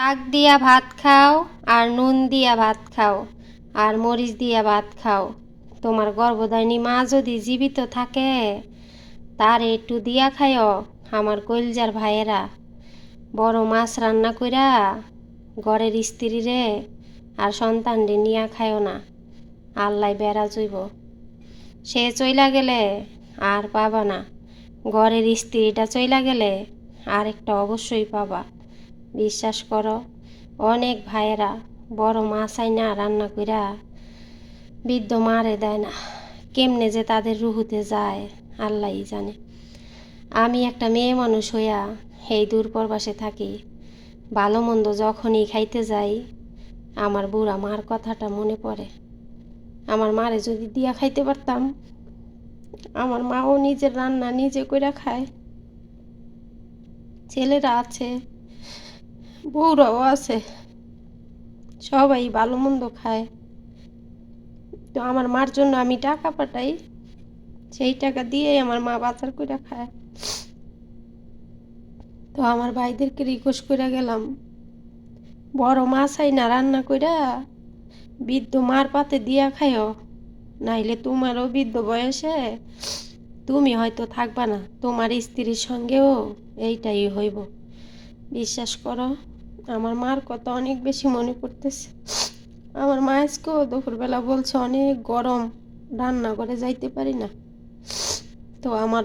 শাক দিয়া ভাত খাও আর নুন দিয়া ভাত খাও আর মরিচ দিয়া ভাত খাও। তোমার গর্ভধারিণী মা যদি জীবিত থাকে, তার একটু দিয়া খাইও আমার কইলজার ভাইয়েরা। বড় মাছ রান্না কইরা ঘরের স্ত্রী রে আর সন্তান রে নিয়া খাইও না, আল্লাহ বেড়া জইব সে চইলা গেলে আর পাবা না, ঘরের স্ত্রীটা চইলা গেলে আর একটা অবশ্যই পাবা। বিশ্বাস করো, অনেক ভাইয়েরা বড় মাছ আইনা রান্না কইরা বৃদ্ধ মারে দেয় না। কেমনে যে তাদের রুহুতে যায়, আল্লাহই জানে। আমি একটা মেয়ে মানুষ হইয়া এই দূর থাকি। ভালো মন্দ যখনই খাইতে যাই, আমার বুড়া মার কথাটা মনে পড়ে। আমার মারে যদি দিয়া খাইতে পারতাম, আমার মাও নিজের রান্না নিজে কইরা খায়। ছেলেরা আছে বউরাও আছে। সবাই ভালো মন্দ খায়। তো আমার মার জন্য আমি টাকা পাঠাই। সেই টাকা দিয়ে আমার মা বাজার করে খায়। তো আমার ভাইদেরকে রিকোয়েস্ট করে গেলাম। বড় মাছ আই না রান্না কইরা বৃদ্ধ মার পাতে দিয়া খাইও নাইলে তোমারও বৃদ্ধ বয়সে তুমি হয়তো থাকবা না। তোমার স্ত্রীর সঙ্গেও এইটাই হইব। বিশ্বাস করো, আমার মার কথা অনেক বেশি মনে পড়তেছে। আমার মা আজকেও দুপুরবেলা বলছে, অনেক গরম রান্না করে যাইতে পারি না। তো আমার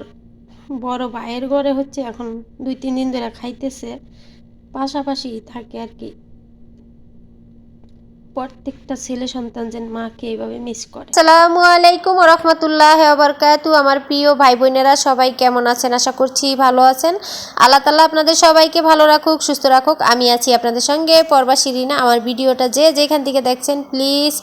বড় ভাইয়ের ঘরে হচ্ছে এখন দুই, তিন দিন ধরে খাইতেছে। পাশাপাশি থাকে আর কি প্রত্যেকটা ছেলে সন্তান যেন মাকে এইভাবে মিস করে। আসসালামু আলাইকুম রহমতুল্লাহ আবরকাতু আমার প্রিয় ভাই বোনেরা সবাই কেমন আছেন? আশা করছি ভালো আছেন। আল্লাহ তালা আপনাদের সবাইকে ভালো রাখুক, সুস্থ রাখুক। আমি আছি আপনাদের সঙ্গে পর্বা শিরিনা আমার ভিডিওটা যে যেখান থেকে দেখছেন প্লিজ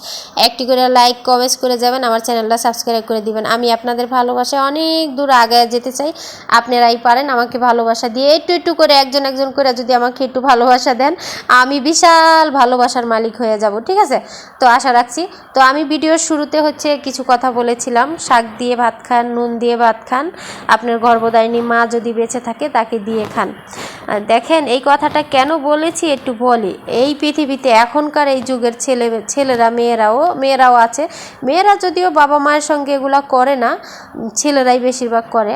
একটি করে লাইক কমেন্টস করে যাবেন। আমার চ্যানেলটা সাবস্ক্রাইব করে দিবেন। আমি আপনাদের ভালোবাসায় অনেক দূর আগে যেতে চাই। আপনারাই পারেন আমাকে ভালোবাসা দিয়ে। একটু একটু করে, একজন একজন করে যদি আমাকে একটু ভালোবাসা দেন, আমি বিশাল ভালোবাসার মালিক হয়ে যাব। ঠিক আছে? তো আশা রাখছি। তো আমি ভিডিওর শুরুতে হচ্ছে কিছু কথা বলেছিলাম। শাক দিয়ে ভাত খান, নুন দিয়ে ভাত খান। আপনার গর্ভদারিণী মা যদি বেঁচে থাকে তাকে দিয়ে খান। দেখেন, এই কথাটা কেন বলেছি একটু বলি। এই পৃথিবীতে এখনকার এই যুগের ছেলে, ছেলেরা, মেয়েরাও মেয়েরাও আছে। মেয়েরা যদিও বাবা মায়ের সঙ্গে এগুলা করে না ছেলেরাই বেশিরভাগ করে।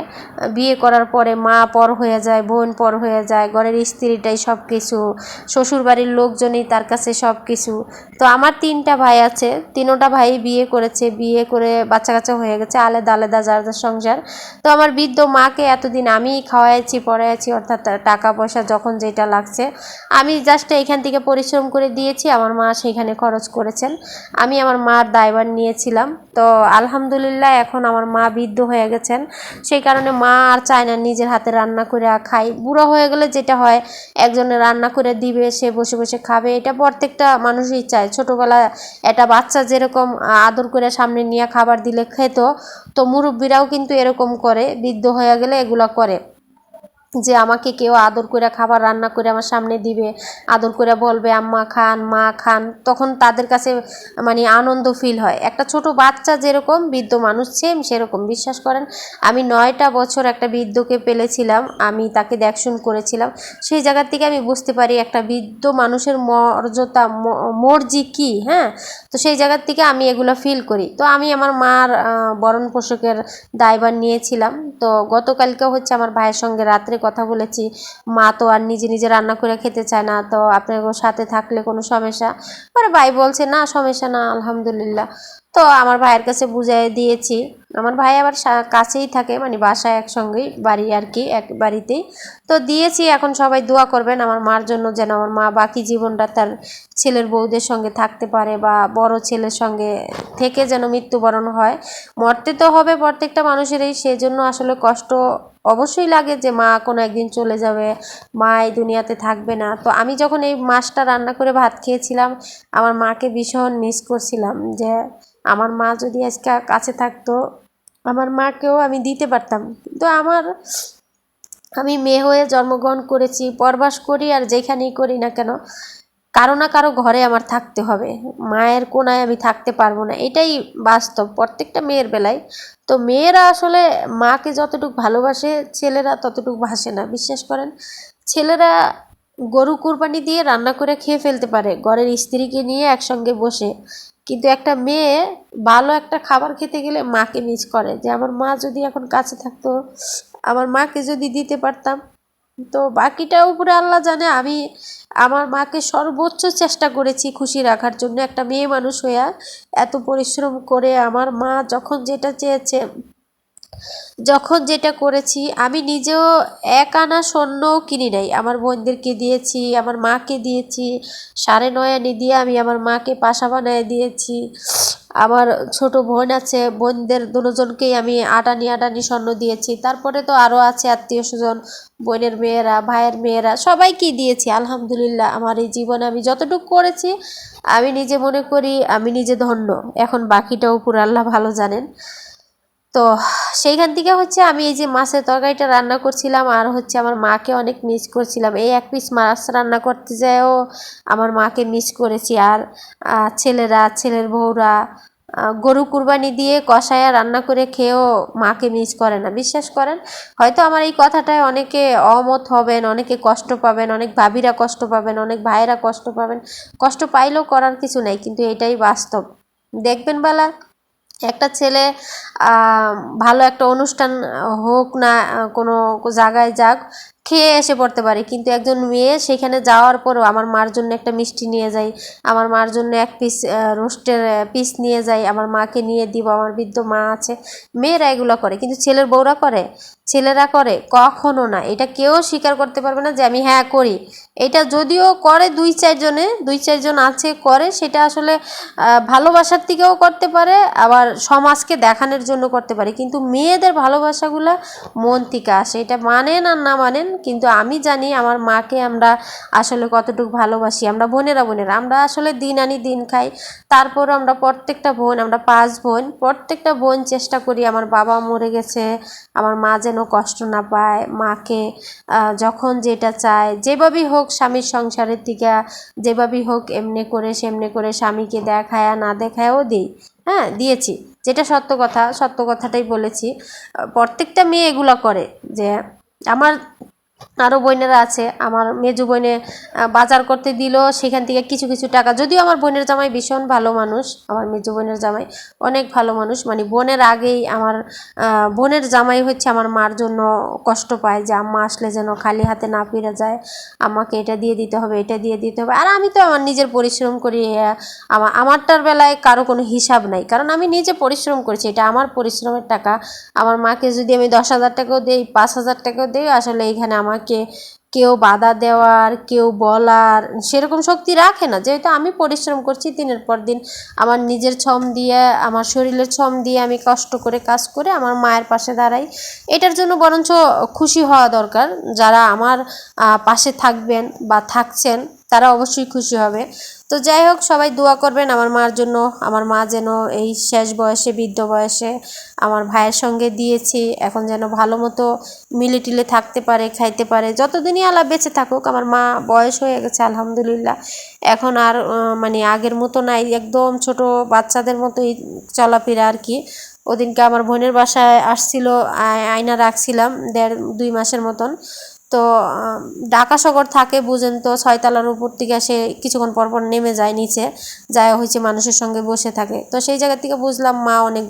বিয়ে করার পরে মা পর হয়ে যায়, বোন পর হয়ে যায়, ঘরের স্ত্রীটাই সব কিছু শ্বশুরবাড়ির লোকজনই তার কাছে সব কিছু তো আমার তিনটা ভাই আছে, তিনোটা ভাই বিয়ে করেছে, বিয়ে করে বাচ্চা কাচ্চা হয়ে গেছে, আলাদা আলাদা যার যার সংসার। তো আমার বৃদ্ধ মাকে এতদিন আমিই খাওয়াইছি, পড়াইছি, অর্থাৎ টাকা পয়সা যখন যেটা লাগছে, আমি জাস্ট এখান থেকে পরিশ্রম করে দিয়েছি, আমার মা সেইখানে খরচ করেছেন। আমি আমার মার দায়ভার নিয়েছিলাম। তো আলহামদুলিল্লাহ এখন আমার মা বৃদ্ধ হয়ে গেছেন। সেই কারণে মা আর চায় না নিজের হাতে রান্না করে খাই। বুড়ো হয়ে গেলে যেটা হয়, একজনে রান্না করে দিবে, সে বসে বসে খাবে, এটা প্রত্যেকটা মানুষই চায় ছোটোবেলায় একটা বাচ্চা যেরকম আদর করে সামনে নিয়ে খাবার দিলে খেত, তো মুরব্বীরাও কিন্তু এরকম করে, বৃদ্ধ হয়ে গেলে এগুলো করে। যে আমাকে কেউ আদর করে খাবার রান্না করে আমার সামনে দিবে, আদর করে বলবে, আম্মা খান, মা খান, তখন তাদের কাছে মানে আনন্দ ফিল হয়। একটা ছোট বাচ্চা যেরকম, বৃদ্ধ মানুষ সেম সেরকম, বিশ্বাস করেন? আমি নয়টা বছর একটা বৃদ্ধকে পেলেছিলাম, আমি তাকে দেখশুন করেছিলাম। সেই জায়গার থেকে আমি বুঝতে পারি একটা বৃদ্ধ মানুষের মর্যাদা মর্জি কি হ্যাঁ? তো সেই জায়গার থেকে আমি এগুলো ফিল করি। তো আমি আমার মার বরণ পোষকের দায়ভার নিয়েছিলাম। তো গতকালকে হচ্ছে আমার ভাইয়ের সঙ্গে রাত্রে কথা বলেছি, মা তো আর নিজে নিজে রান্না করে খেতে চায় না, তো আপনার সাথে থাকলে কোনো সমস্যা? পরে ভাই বলছে, না, সমস্যা না, আলহামদুলিল্লাহ। তো আমার ভাইয়ের কাছে বুঝাই দিয়েছি। আমার ভাই আবার কাছেই থাকে মানে বাসায় একসঙ্গেই, বাড়ি আর কি, এক বাড়িতেই। তো দিয়েছি, এখন সবাই দোয়া করবেন, আমার মার জন্য যেন আমার মা বাকি জীবনটা তার ছেলের বউদের সঙ্গে থাকতে পারে বা বড় ছেলের সঙ্গে থেকে যেন মৃত্যুবরণ হয়। মরতে তো হবে প্রত্যেকটা মানুষেরই, সেজন্য আসলে কষ্ট অবশ্যই লাগে যে মা কোনো একদিন চলে যাবে, মা এই দুনিয়াতে থাকবে না। তো আমি যখন এই মাছটা রান্না করে ভাত খেয়েছিলাম, আমার মাকে ভীষণ মিস করছিলাম যে আমার মা যদি আজকে কাছে থাকতো, আমার মাকেও আমি দিতে পারতাম। কিন্তু আমার, আমি মেয়ে হয়ে জন্মগ্রহণ করেছি পরবাস করি আর যেখানেই করি না কেন কারও না কারও ঘরে আমার থাকতে হবে। মায়ের কোনায় আমি থাকতে পারব না। এটাই বাস্তব। প্রত্যেকটা মেয়ের বেলায়। তো মেয়েরা আসলে মাকে যতটুকু ভালোবাসে, ছেলেরা ততটুকু ভাসে না। বিশ্বাস করেন? ছেলেরা গরু কুরবানি দিয়ে রান্না করে খেয়ে ফেলতে পারে। ঘরের স্ত্রীকে নিয়ে একসঙ্গে বসে। কিন্তু একটা মেয়ে ভালো একটা খাবার খেতে গেলে মাকে মিস করে যে, আমার মা যদি এখন কাছে থাকতো, আমার মাকে যদি দিতে পারতাম তো বাকিটা উপরে আল্লাহ জানে, আমি আমার মাকে সর্বোচ্চ চেষ্টা করেছি খুশি রাখার জন্য। একটা মেয়ে মানুষ হইয়া এত পরিশ্রম করে আমার মা যখন যেটা চেয়েছে, যখন যেটা করেছি, আমি নিজেও এক আনা স্বর্ণও কিনি নাই। আমার বোনদেরকে দিয়েছি, আমার মাকে দিয়েছি, সাড়ে নয় আনি দিয়ে আমি আমার মাকে পাশা বানায় দিয়েছি। আমার ছোট বোন আছে, বোনদের দুজনকেই আমি আটানি আটানি স্বর্ণ দিয়েছি। তারপরে তো আরও আছে আত্মীয় স্বজন, বোনের মেয়েরা, ভাইয়ের মেয়েরা, সবাইকেই দিয়েছি, আলহামদুলিল্লাহ। আমার এই জীবনে আমি যতটুকু করেছি, আমি নিজে মনে করি আমি নিজে ধন্য। এখন বাকিটাও পুরো আল্লাহ ভালো জানেন। তো সেইখান থেকে হচ্ছে আমি এই যে মাছের তরকারিটা রান্না করছিলাম আর হচ্ছে আমার মাকে অনেক মিস করছিলাম। এই এক পিস মাছ রান্না করতে যায়ও আমার মাকে মিস করেছি আর ছেলেরা, ছেলের বউরা গরু কুরবানি দিয়ে কষায়া রান্না করে খেয়েও মাকে মিস করে না। বিশ্বাস করেন? হয়তো আমার এই কথাটায় অনেকে অমত হবেন, অনেকে কষ্ট পাবেন, অনেক ভাবিরা কষ্ট পাবেন, অনেক ভাইয়েরা কষ্ট পাবেন। কষ্ট পাইলেও করার কিছু নাই, কিন্তু এটাই বাস্তব। দেখবেন বেলা একটা ছেলে ভালো একটা অনুষ্ঠান হোক না কোনো জায়গায় যাক খেয়ে এসে পড়তে পারে। কিন্তু একজন মেয়ে সেখানে যাওয়ার পরও আমার মার জন্য একটা মিষ্টি নিয়ে যাই, আমার মার জন্য এক পিস রোস্টের পিস নিয়ে যাই, আমার মাকে নিয়ে দিব, আমার বৃদ্ধ মা আছে। মেয়েরা এগুলো করে, কিন্তু ছেলের বউরা করে? ছেলেরা করে? কখনো না। এটা কেউ স্বীকার করতে পারবে না যে আমি হ্যাঁ করি। এটা যদিও করে দুই চারজনে, দুই চারজন আছে করে, সেটা আসলে ভালোবাসার থেকেও করতে পারে, আবার সমাজকে দেখানোর জন্য করতে পারে। কিন্তু মেয়েদের ভালোবাসাগুলো মন থেকে আসে। এটা মানেন আর না মানেন কিন্তু আমি জানি আমার মাকে আমরা আসলে কতটুকু ভালোবাসি। আমরা বোনেরা বোনেরা, আমরা আসলে দিন আনি দিন খাই। তারপর আমরা প্রত্যেকটা বোন, আমরা পাঁচ বোন, প্রত্যেকটা বোন চেষ্টা করি আমার বাবা মরে গেছে, আমার মা যেন কষ্ট না পায়, মাকে যখন যেটা চায়, যেভাবেই হোক স্বামীর সংসারের থেকে যেভাবেই হোক এমনি করে সেমনি করে স্বামীকে দেখায়া না দেখায়ও দিই। হ্যাঁ দিয়েছি। যেটা সত্য কথা, সত্য কথাটাই বলেছি। প্রত্যেকটা মেয়ে এগুলো করে যে আমার আরও বোনেরা আছে। আমার মেজো বোনে বাজার করতে দিল, সেখান থেকে কিছু কিছু টাকা। যদিও আমার বোনের জামাই ভীষণ ভালো মানুষ, আমার মেজো বোনের জামাই অনেক ভালো মানুষ। মানে বোনের আগেই আমার বোনের জামাই হচ্ছে আমার মার জন্য কষ্ট পায় যে আম্মা আসলে যেন খালি হাতে না ফিরে যায়। আমাকে এটা দিয়ে দিতে হবে, এটা দিয়ে দিতে হবে। আর আমি তো আমার নিজের পরিশ্রম করি আমার আমারটার বেলায় কারও কোনো হিসাব নাই। কারণ আমি নিজে পরিশ্রম করেছি, এটা আমার পরিশ্রমের টাকা। আমার মাকে যদি আমি দশ হাজার টাকাও দিই, পাঁচ হাজার টাকাও দিই, আসলে এইখানে আমাকে কেউ বাধা দেওয়ার, কেউ বলার, সেরকম শক্তি রাখে না, যেহেতু আমি পরিশ্রম করছি দিনের পর দিন। আমার নিজের ছম দিয়ে, আমার শরীরের ছম দিয়ে আমি কষ্ট করে কাজ করে আমার মায়ের পাশে দাঁড়াই। এটার জন্য বরঞ্চ খুশি হওয়া দরকার। যারা আমার পাশে থাকবেন বা থাকছেন তারা অবশ্যই খুশি হবে। তো যাই হোক, সবাই দোয়া করবেন আমার মার জন্য। আমার মা যেন এই শেষ বয়সে, বৃদ্ধ বয়সে আমার ভাইয়ের সঙ্গে দিয়েছি। এখন যেন ভালো মতো মিলে টিলে থাকতে পারে, খাইতে পারে। যতদিনই আলা বেঁচে থাকুক, আমার মা বয়স হয়ে গেছে, আলহামদুলিল্লাহ। এখন আর মানে আগের মতো নাই, একদম ছোট বাচ্চাদের মতোই চলাফেরা আর কি। ওদিনকে আমার বোনের বাসায় আসছিল আয়- আয়না রাখছিলাম দেড়, দুই মাসের মতন। তো ঢাকা শহর থাকে, বুঝেন তো, ছয়তলার উপর থেকে সে কিছুক্ষণ পরপর পর নেমে যায় নিচে, যায় হয়েছে মানুষের সঙ্গে বসে থাকে। তো সেই জায়গা থেকে বুঝলাম মা অনেক